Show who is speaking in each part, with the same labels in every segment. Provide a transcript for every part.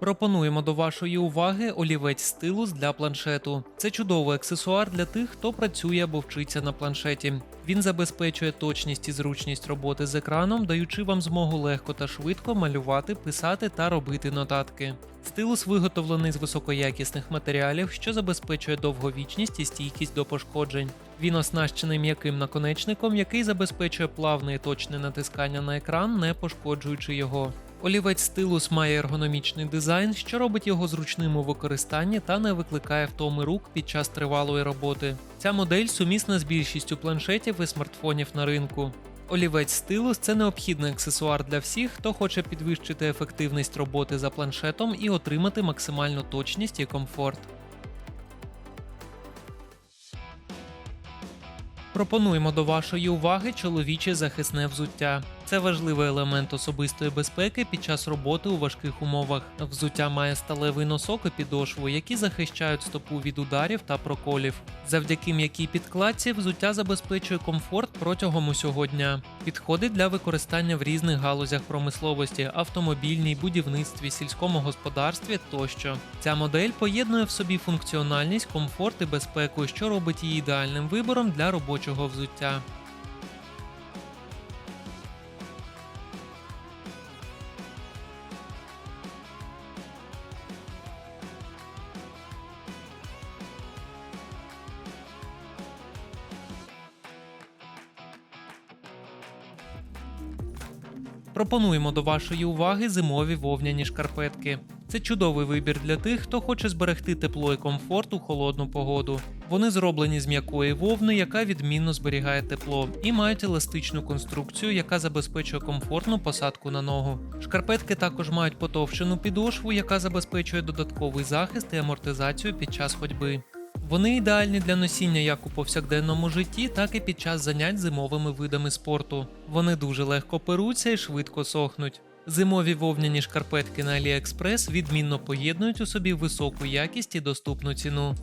Speaker 1: Пропонуємо до вашої уваги олівець стилус для планшету. Це чудовий аксесуар для тих, хто працює або вчиться на планшеті. Він забезпечує точність і зручність роботи з екраном, даючи вам змогу легко та швидко малювати, писати та робити нотатки. Стилус виготовлений з високоякісних матеріалів, що забезпечує довговічність і стійкість до пошкоджень. Він оснащений м'яким наконечником, який забезпечує плавне і точне натискання на екран, не пошкоджуючи його. Олівець стилус має ергономічний дизайн, що робить його зручним у використанні та не викликає втоми рук під час тривалої роботи. Ця модель сумісна з більшістю планшетів і смартфонів на ринку. Олівець стилус це необхідний аксесуар для всіх, хто хоче підвищити ефективність роботи за планшетом і отримати максимальну точність і комфорт. Пропонуємо до вашої уваги чоловіче захисне взуття. Це важливий елемент особистої безпеки під час роботи у важких умовах. Взуття має сталевий носок і підошву, які захищають стопу від ударів та проколів. Завдяки м'якій підкладці взуття забезпечує комфорт протягом усього дня. Підходить для використання в різних галузях промисловості, автомобільній, будівництві, сільському господарстві тощо. Ця модель поєднує в собі функціональність, комфорт і безпеку, що робить її ідеальним вибором для робочого взуття. Пропонуємо до вашої уваги зимові вовняні шкарпетки. Це чудовий вибір для тих, хто хоче зберегти тепло і комфорт у холодну погоду. Вони зроблені з м'якої вовни, яка відмінно зберігає тепло, і мають еластичну конструкцію, яка забезпечує комфортну посадку на ногу. Шкарпетки також мають потовщену підошву, яка забезпечує додатковий захист і амортизацію під час ходьби. Вони ідеальні для носіння як у повсякденному житті, так і під час занять зимовими видами спорту. Вони дуже легко перуться і швидко сохнуть. Зимові вовняні шкарпетки на AliExpress відмінно поєднують у собі високу якість і доступну ціну.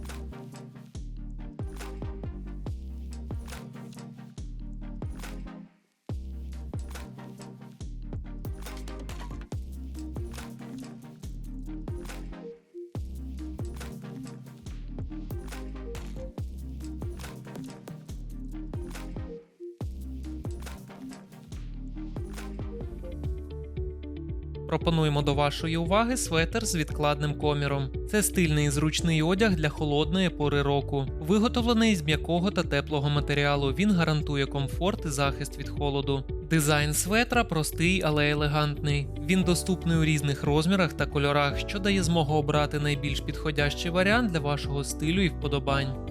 Speaker 1: Пропонуємо до вашої уваги светр з відкладним коміром. Це стильний і зручний одяг для холодної пори року. Виготовлений з м'якого та теплого матеріалу. Він гарантує комфорт і захист від холоду. Дизайн светра простий, але елегантний. Він доступний у різних розмірах та кольорах, що дає змогу обрати найбільш підходящий варіант для вашого стилю і вподобань.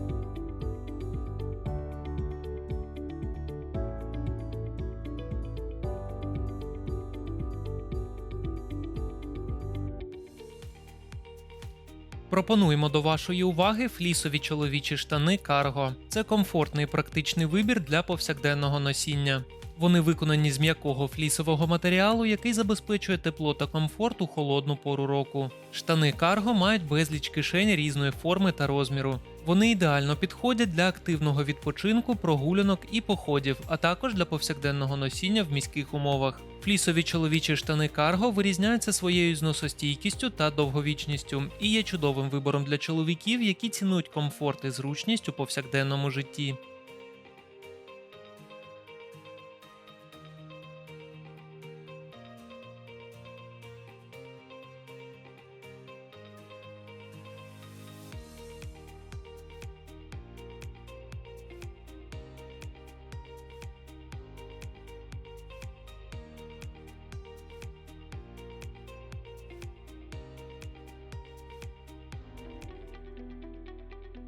Speaker 1: Пропонуємо до вашої уваги флісові чоловічі штани Cargo. Це комфортний практичний вибір для повсякденного носіння. Вони виконані з м'якого флісового матеріалу, який забезпечує тепло та комфорт у холодну пору року. Штани Cargo мають безліч кишень різної форми та розміру. Вони ідеально підходять для активного відпочинку, прогулянок і походів, а також для повсякденного носіння в міських умовах. Флісові чоловічі штани Карго вирізняються своєю зносостійкістю та довговічністю і є чудовим вибором для чоловіків, які цінують комфорт і зручність у повсякденному житті.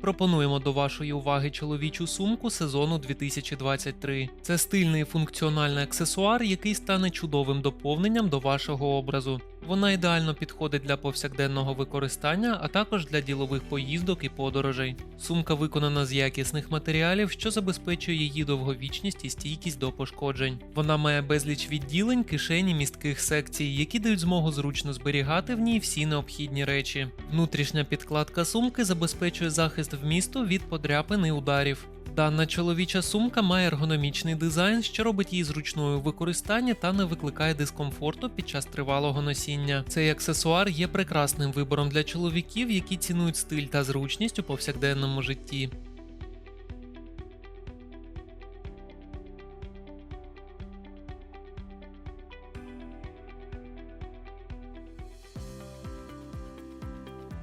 Speaker 1: Пропонуємо до вашої уваги чоловічу сумку сезону 2023. Це стильний функціональний аксесуар, який стане чудовим доповненням до вашого образу. Вона ідеально підходить для повсякденного використання, а також для ділових поїздок і подорожей. Сумка виконана з якісних матеріалів, що забезпечує її довговічність і стійкість до пошкоджень. Вона має безліч відділень, кишені, містких секцій, які дають змогу зручно зберігати в ній всі необхідні речі. Внутрішня підкладка сумки забезпечує захист вмісту від подряпин і ударів. Дана чоловіча сумка має ергономічний дизайн, що робить її зручною в використанні та не викликає дискомфорту під час тривалого носіння. Цей аксесуар є прекрасним вибором для чоловіків, які цінують стиль та зручність у повсякденному житті.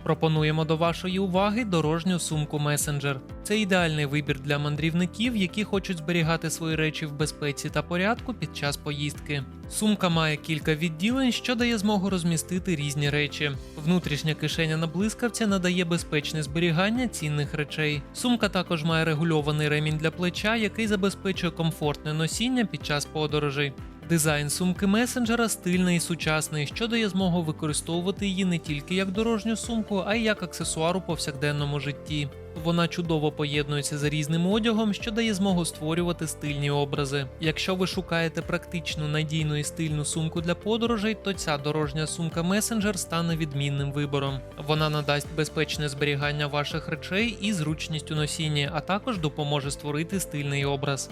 Speaker 1: Пропонуємо до вашої уваги дорожню сумку Messenger. Це ідеальний вибір для мандрівників, які хочуть зберігати свої речі в безпеці та порядку під час поїздки. Сумка має кілька відділень, що дає змогу розмістити різні речі. Внутрішня кишеня на блискавці надає безпечне зберігання цінних речей. Сумка також має регульований ремінь для плеча, який забезпечує комфортне носіння під час подорожей. Дизайн сумки месенджера стильний і сучасний, що дає змогу використовувати її не тільки як дорожню сумку, а й як аксесуар у повсякденному житті. Вона чудово поєднується з різним одягом, що дає змогу створювати стильні образи. Якщо ви шукаєте практичну, надійну і стильну сумку для подорожей, то ця дорожня сумка месенджер стане відмінним вибором. Вона надасть безпечне зберігання ваших речей і зручність у носінні, а також допоможе створити стильний образ.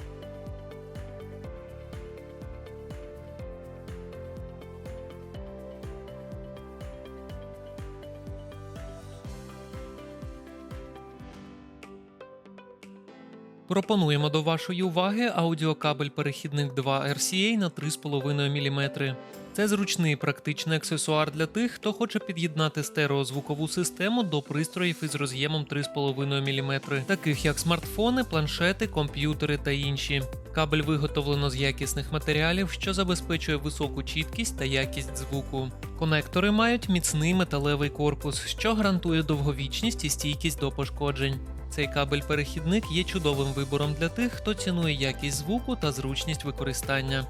Speaker 1: Пропонуємо до вашої уваги аудіокабель перехідник 2 RCA на 3,5 мм. Це зручний практичний аксесуар для тих, хто хоче під'єднати стереозвукову систему до пристроїв із роз'ємом 3,5 мм, таких як смартфони, планшети, комп'ютери та інші. Кабель виготовлено з якісних матеріалів, що забезпечує високу чіткість та якість звуку. Конектори мають міцний металевий корпус, що гарантує довговічність і стійкість до пошкоджень. Цей кабель-перехідник є чудовим вибором для тих, хто цінує якість звуку та зручність використання.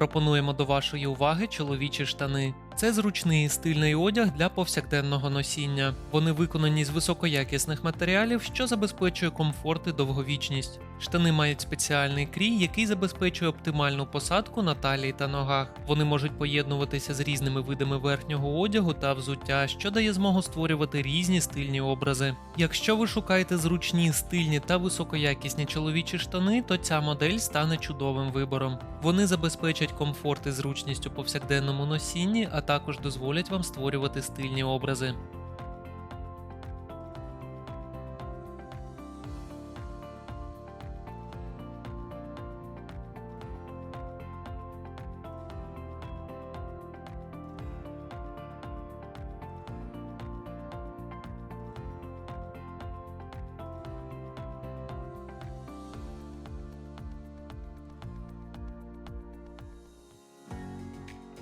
Speaker 1: Пропонуємо до вашої уваги чоловічі штани. Це зручний і стильний одяг для повсякденного носіння. Вони виконані з високоякісних матеріалів, що забезпечує комфорт і довговічність. Штани мають спеціальний крій, який забезпечує оптимальну посадку на талії та ногах. Вони можуть поєднуватися з різними видами верхнього одягу та взуття, що дає змогу створювати різні стильні образи. Якщо ви шукаєте зручні, стильні та високоякісні чоловічі штани, то ця модель стане чудовим вибором. Вони забезпечать комфорт і зручність у повсякденному носінні, а також дозволять вам створювати стильні образи.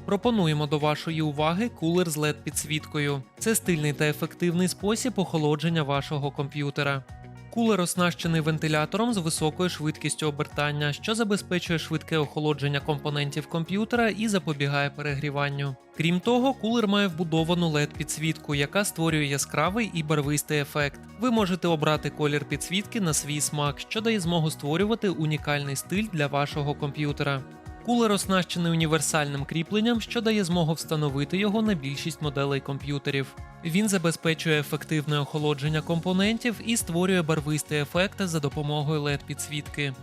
Speaker 1: Пропонуємо до вашої уваги кулер з led підсвіткою. Це стильний та ефективний спосіб охолодження вашого комп'ютера. Кулер оснащений вентилятором з високою швидкістю обертання, що забезпечує швидке охолодження компонентів комп'ютера і запобігає перегріванню. Крім того, кулер має вбудовану led підсвітку, яка створює яскравий і барвистий ефект. Ви можете обрати колір підсвітки на свій смак, що дає змогу створювати унікальний стиль для вашого комп'ютера. Кулер оснащений універсальним кріпленням, що дає змогу встановити його на більшість моделей комп'ютерів. Він забезпечує ефективне охолодження компонентів і створює барвистий ефект за допомогою led підсвітки.